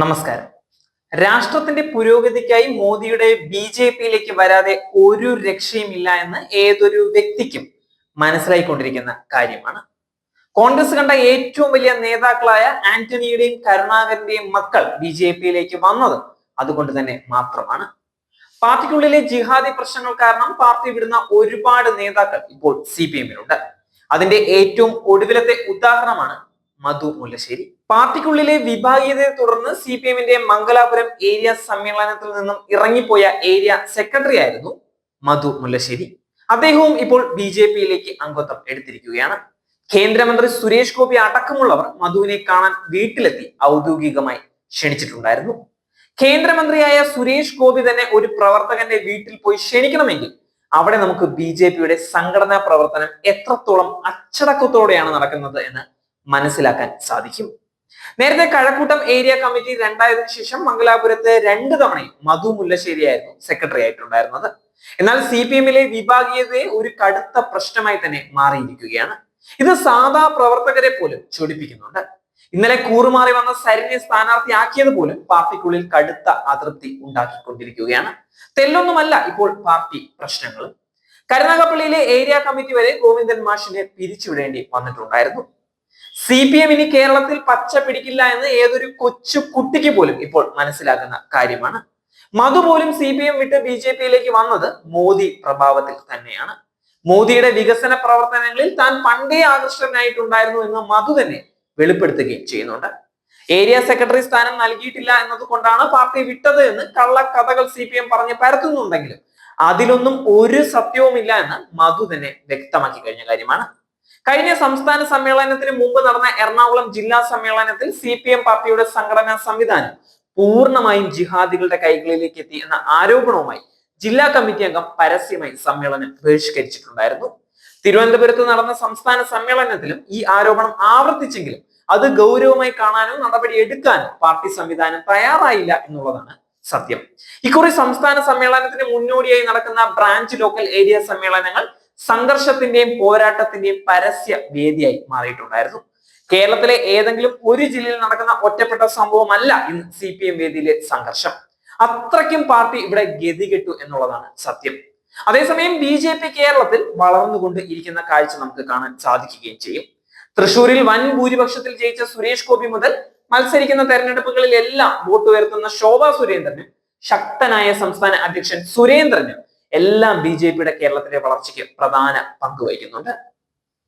നമസ്കാരം. രാഷ്ട്രത്തിന്റെ പുരോഗതിക്കായി മോദിയുടെ ബി ജെ പിയിലേക്ക് വരാതെ ഒരു രക്ഷയുമില്ല എന്ന് ഏതൊരു വ്യക്തിക്കും മനസ്സിലായിക്കൊണ്ടിരിക്കുന്ന കാര്യമാണ്. കോൺഗ്രസ് കണ്ട ഏറ്റവും വലിയ നേതാക്കളായ ആന്റണിയുടെയും കരുണാകരന്റെയും മക്കൾ ബി ജെ പിയിലേക്ക് വന്നത് അതുകൊണ്ട് തന്നെ മാത്രമാണ്. പാർട്ടിക്കുള്ളിലെ ജിഹാദി പ്രശ്നങ്ങൾ കാരണം പാർട്ടി വിടുന്ന ഒരുപാട് നേതാക്കൾ ഇപ്പോൾ സി പി എമ്മിലുണ്ട്. അതിന്റെ ഏറ്റവും ഒടുവിലത്തെ ഉദാഹരണമാണ് മധു മുല്ലശ്ശേരി. പാർട്ടിക്കുള്ളിലെ വിഭാഗീയതയെ തുടർന്ന് സി പി എമ്മിന്റെ മംഗലാപുരം ഏരിയ സമ്മേളനത്തിൽ നിന്നും ഇറങ്ങിപ്പോയ ഏരിയ സെക്രട്ടറി ആയിരുന്നു മധു മുല്ലശ്ശേരി. അദ്ദേഹവും ഇപ്പോൾ ബി ജെ പിയിലേക്ക് അംഗത്വം എടുത്തിരിക്കുകയാണ്. കേന്ദ്രമന്ത്രി സുരേഷ് ഗോപി അടക്കമുള്ളവർ മധുവിനെ കാണാൻ വീട്ടിലെത്തി ഔദ്യോഗികമായി ക്ഷണിച്ചിട്ടുണ്ടായിരുന്നു. കേന്ദ്രമന്ത്രിയായ സുരേഷ് ഗോപി തന്നെ ഒരു പ്രവർത്തകന്റെ വീട്ടിൽ പോയി ക്ഷണിക്കണമെങ്കിൽ അവിടെ നമുക്ക് ബി ജെ പിയുടെ സംഘടനാ പ്രവർത്തനം എത്രത്തോളം അച്ചടക്കത്തോടെയാണ് നടക്കുന്നത് എന്ന് മനസ്സിലാക്കാൻ സാധിക്കും. നേരത്തെ കഴക്കൂട്ടം ഏരിയ കമ്മിറ്റി രണ്ടായതിനു ശേഷം മംഗലാപുരത്ത് രണ്ട് തവണയും മധു മുല്ലശ്ശേരി ആയിരുന്നു സെക്രട്ടറി ആയിട്ടുണ്ടായിരുന്നത്. എന്നാൽ സി പി എമ്മിലെ വിഭാഗീയതയെ ഒരു കടുത്ത പ്രശ്നമായി തന്നെ മാറിയിരിക്കുകയാണ്. ഇത് സാധാ പ്രവർത്തകരെ പോലും ചൊടിപ്പിക്കുന്നുണ്ട്. ഇന്നലെ കൂറുമാറി വന്ന സരിനെ സ്ഥാനാർത്ഥിയാക്കിയത് പോലും പാർട്ടിക്കുള്ളിൽ കടുത്ത അതൃപ്തി ഉണ്ടാക്കിക്കൊണ്ടിരിക്കുകയാണ്. തെല്ലൊന്നുമല്ല ഇപ്പോൾ പാർട്ടി പ്രശ്നങ്ങളും. കരുനാഗപ്പള്ളിയിലെ ഏരിയ കമ്മിറ്റി വരെ ഗോവിന്ദൻ മാഷിനെ പിരിച്ചുവിടേണ്ടി വന്നിട്ടുണ്ടായിരുന്നു. സി പി എം ഇനി കേരളത്തിൽ പച്ച പിടിക്കില്ല എന്ന് ഏതൊരു കൊച്ചു കുട്ടിക്ക് പോലും ഇപ്പോൾ മനസ്സിലാകുന്ന കാര്യമാണ്. മധു പോലും സി പി എം വിട്ട് ബി ജെ പിയിലേക്ക് വന്നത് മോദി പ്രഭാവത്തിൽ തന്നെയാണ്. മോദിയുടെ വികസന പ്രവർത്തനങ്ങളിൽ താൻ പണ്ടേ ആകർഷകനായിട്ടുണ്ടായിരുന്നു എന്ന് മധു തന്നെ വെളിപ്പെടുത്തുകയും ചെയ്യുന്നുണ്ട്. ഏരിയ സെക്രട്ടറി സ്ഥാനം നൽകിയിട്ടില്ല എന്നതുകൊണ്ടാണ് പാർട്ടി വിട്ടത് എന്ന് കള്ളക്കഥകൾ സി പി എം പറഞ്ഞ് പരത്തുന്നുണ്ടെങ്കിലും അതിലൊന്നും ഒരു സത്യവുമില്ല എന്ന് മധു തന്നെ വ്യക്തമാക്കി കഴിഞ്ഞ കാര്യമാണ്. കഴിഞ്ഞ സംസ്ഥാന സമ്മേളനത്തിന് മുമ്പ് നടന്ന എറണാകുളം ജില്ലാ സമ്മേളനത്തിൽ സി പി എം പാർട്ടിയുടെ സംഘടനാ സംവിധാനം പൂർണമായും ജിഹാദികളുടെ കൈകളിലേക്ക് എത്തി എന്ന ആരോപണവുമായി ജില്ലാ കമ്മിറ്റി അംഗം പരസ്യമായി സമ്മേളനം ബഹിഷ്കരിച്ചിട്ടുണ്ടായിരുന്നു. തിരുവനന്തപുരത്ത് നടന്ന സംസ്ഥാന സമ്മേളനത്തിലും ഈ ആരോപണം ആവർത്തിച്ചെങ്കിലും അത് ഗൗരവമായി കാണാനോ നടപടി എടുക്കാനോ പാർട്ടി സംവിധാനം തയ്യാറായില്ല എന്നുള്ളതാണ് സത്യം. ഇക്കുറി സംസ്ഥാന സമ്മേളനത്തിന് മുന്നോടിയായി നടക്കുന്ന ബ്രാഞ്ച് ലോക്കൽ ഏരിയ സമ്മേളനങ്ങൾ സംഘർഷത്തിന്റെയും പോരാട്ടത്തിന്റെയും പരസ്യ വേദിയായി മാറിയിട്ടുണ്ടായിരുന്നു. കേരളത്തിലെ ഏതെങ്കിലും ഒരു ജില്ലയിൽ നടക്കുന്ന ഒറ്റപ്പെട്ട സംഭവമല്ല ഇന്ന് സി പി എം വേദിയിലെ സംഘർഷം. അത്രയ്ക്കും പാർട്ടി ഇവിടെ ഗതികെട്ടു എന്നുള്ളതാണ് സത്യം. അതേസമയം ബി ജെ പി കേരളത്തിൽ വളർന്നുകൊണ്ട് ഇരിക്കുന്ന കാഴ്ച നമുക്ക് കാണാൻ സാധിക്കുകയും ചെയ്യും. തൃശൂരിൽ വൻ ഭൂരിപക്ഷത്തിൽ ജയിച്ച സുരേഷ് ഗോപി മുതൽ മത്സരിക്കുന്ന തെരഞ്ഞെടുപ്പുകളിലെല്ലാം വോട്ട് ഉയർത്തുന്ന ശോഭാ സുരേന്ദ്രനും ശക്തനായ സംസ്ഥാന അധ്യക്ഷൻ സുരേന്ദ്രനും എല്ലാം ബി ജെ പിയുടെ കേരളത്തിലെ വളർച്ചയ്ക്ക് പ്രധാന പങ്ക് വഹിക്കുന്നുണ്ട്.